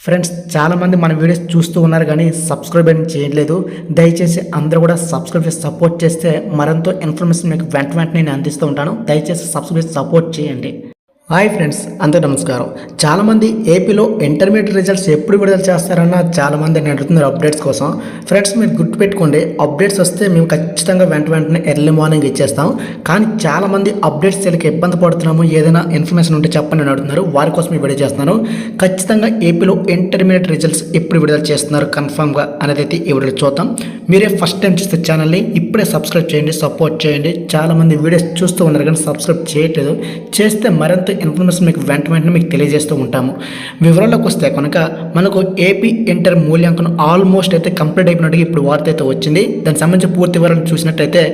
Friends చాలామంది మన videos చూస్తూ ఉన్నారు కానీ సబ్స్క్రైబ్ అని చేయట్లేదు. దయచేసి అందరూ కూడా సబ్స్క్రైబ్ చేసి సపోర్ట్ చేస్తే మరెంతో ఇన్ఫర్మేషన్ మీకు వెంట వెంటనే నేను అందిస్తూ ఉంటాను. దయచేసి సబ్స్క్రైబ్ సపోర్ట్ చేయండి. హాయ్ ఫ్రెండ్స్ అందరూ నమస్కారం. చాలామంది ఏపీలో ఇంటర్మీడియట్ రిజల్ట్స్ ఎప్పుడు విడుదల చేస్తారన్న చాలామంది నేను అడుగుతున్నారు అప్డేట్స్ కోసం. ఫ్రెండ్స్ మీరు గుర్తుపెట్టుకోండి అప్డేట్స్ వస్తే మేము ఖచ్చితంగా వెంట వెంటనే ఎర్లీ మార్నింగ్ ఇచ్చేస్తాం. కానీ చాలామంది అప్డేట్స్ తెలియక ఇబ్బంది పడుతున్నాము ఏదైనా ఇన్ఫర్మేషన్ ఉంటే చెప్పండి అని అడుగుతున్నారు. వారి కోసం విడుదల చేస్తున్నాను. ఖచ్చితంగా ఏపీలో ఇంటర్మీడియట్ రిజల్ట్స్ ఎప్పుడు విడుదల చేస్తున్నారు కన్ఫామ్గా అనేది అయితే ఈ వీడియో చూద్దాం. మీరే ఫస్ట్ టైం చూస్తే ఛానల్ని ఇప్పుడే సబ్స్క్రైబ్ చేయండి సపోర్ట్ చేయండి. చాలామంది వీడియోస్ చూస్తూ ఉన్నారు కానీ సబ్స్క్రైబ్ చేయట్లేదు. చేస్తే మరింత ఇన్ఫర్మేషన్ మీకు వెంట వెంటనే మీకు తెలియజేస్తూ ఉంటాము. వివరాల్లోకి వస్తే కనుక మనకు ఏపీ ఇంటర్ మూల్యాంకనం ఆల్మోస్ట్ అయితే కంప్లీట్ అయిపోయినట్టుగా ఇప్పుడు వార్త అయితే వచ్చింది. దానికి సంబంధించి పూర్తి వివరాలు చూసినట్టయితే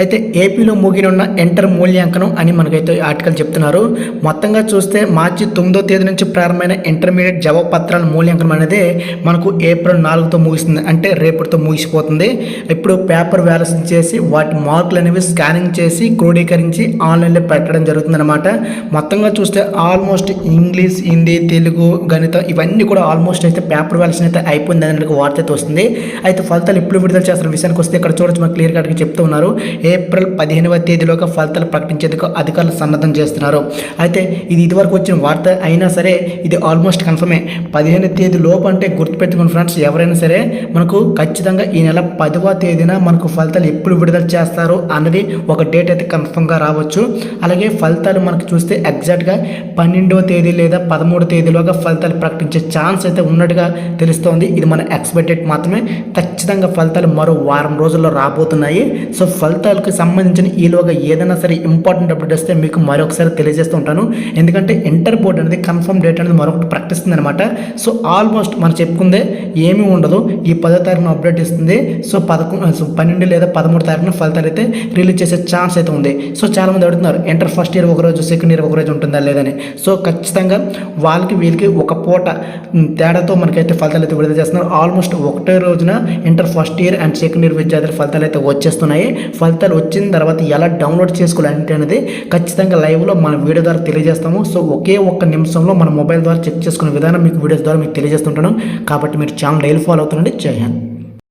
అయితే ఏపీలో ముగినున్న ఎంటర్ మూల్యాంకనం అని మనకైతే ఆర్టికల్ చెప్తున్నారు. మొత్తంగా చూస్తే మార్చి తొమ్మిదో తేదీ నుంచి ప్రారంభమైన ఇంటర్మీడియట్ జవాబు పత్రాల మూల్యాంకనం అనేది మనకు ఏప్రిల్ నాలుగుతో ముగిస్తుంది అంటే రేపటితో ముగిసిపోతుంది. ఇప్పుడు పేపర్ వ్యాలెన్స్ చేసి వాటి మార్కులు అనేవి స్కానింగ్ చేసి క్రోడీకరించి ఆన్లైన్లో పెట్టడం జరుగుతుందన్నమాట. మొత్తంగా చూస్తే ఆల్మోస్ట్ ఇంగ్లీష్ హిందీ తెలుగు గణితం ఇవన్నీ కూడా ఆల్మోస్ట్ అయితే పేపర్ వ్యాలెన్స్ అయితే అయిపోయింది అనేది వార్త అయితే వస్తుంది. అయితే ఫలితాలు ఎప్పుడు విడుదల చేస్తున్న విషయానికి వస్తే ఇక్కడ చూడొచ్చు. మనకు క్లియర్ కట్గా చెప్తూ ఉన్నారు. ఏప్రిల్ పదిహేనవ తేదీలోగా ఫలితాలు ప్రకటించేందుకు అధికారులు సన్నద్ధం చేస్తున్నారు. అయితే ఇది ఇదివరకు వచ్చిన వార్త. అయినా సరే ఇది ఆల్మోస్ట్ కన్ఫర్మే. పదిహేను తేదీ లోపు అంటే గుర్తుపెట్టుకుని ఫ్రెండ్స్. ఎవరైనా సరే మనకు ఖచ్చితంగా ఈ నెల పదవ తేదీన మనకు ఫలితాలు ఎప్పుడు విడుదల చేస్తారు అన్నది ఒక డేట్ అయితే కన్ఫర్మ్గా రావచ్చు. అలాగే ఫలితాలు మనకు చూస్తే ఎగ్జాక్ట్గా పన్నెండవ తేదీ లేదా పదమూడవ తేదీలోగా ఫలితాలు ప్రకటించే ఛాన్స్ అయితే ఉన్నట్టుగా తెలుస్తోంది. ఇది మన ఎక్స్పెక్టెడ్ మాత్రమే. ఖచ్చితంగా ఫలితాలు మరో వారం రోజుల్లో రాబోతున్నాయి. సో ఫలితాలు ఫలితాలకు సంబంధించిన ఈలోగా ఏదైనా సరే ఇంపార్టెంట్ అప్డేట్ వస్తే మీకు మరొకసారి తెలియజేస్తూ ఉంటాను. ఎందుకంటే ఇంటర్ బోర్డ్ అనేది కన్ఫర్మ్ డేట్ అనేది మరొకటి ప్రకటిస్తుంది అనమాట సో ఆల్మోస్ట్ మనం చెప్పుకుందే ఏమీ ఉండదు. ఈ పదో తారీఖున అప్డేట్ ఇస్తుంది. సో పదకొండు పన్నెండు లేదా పదమూడు తారీఖున ఫలితాలు అయితే రిలీజ్ చేసే ఛాన్స్ అయితే ఉంది. సో చాలామంది అడుగుతున్నారు ఇంటర్ ఫస్ట్ ఇయర్ ఒక రోజు సెకండ్ ఇయర్ ఒకరోజు ఉంటుందా లేదని? సో ఖచ్చితంగా వాళ్ళకి వీళ్ళకి ఒక పూట తేడాతో మనకైతే ఫలితాలు అయితే విడుదల చేస్తున్నారు. ఆల్మోస్ట్ ఒకటే రోజున inter first year and second year విద్యార్థుల ఫలితాలు అయితే వచ్చేస్తున్నాయి. ఫలితాలు వచ్చిన తర్వాత ఎలా డౌన్లోడ్ చేసుకోవాలంటే అనేది ఖచ్చితంగా లైవ్లో మన వీడియో ద్వారా తెలియజేస్తాము. సో ఒకే ఒక్క నిమిషంలో మన మొబైల్ ద్వారా చెక్ చేసుకునే విధానం మీకు వీడియోస్ ద్వారా మీకు తెలియజేస్తుంటాను. కాబట్టి మీరు ఛానల్ డైలీ ఫాలో అవుతుండండి. జై హింద్.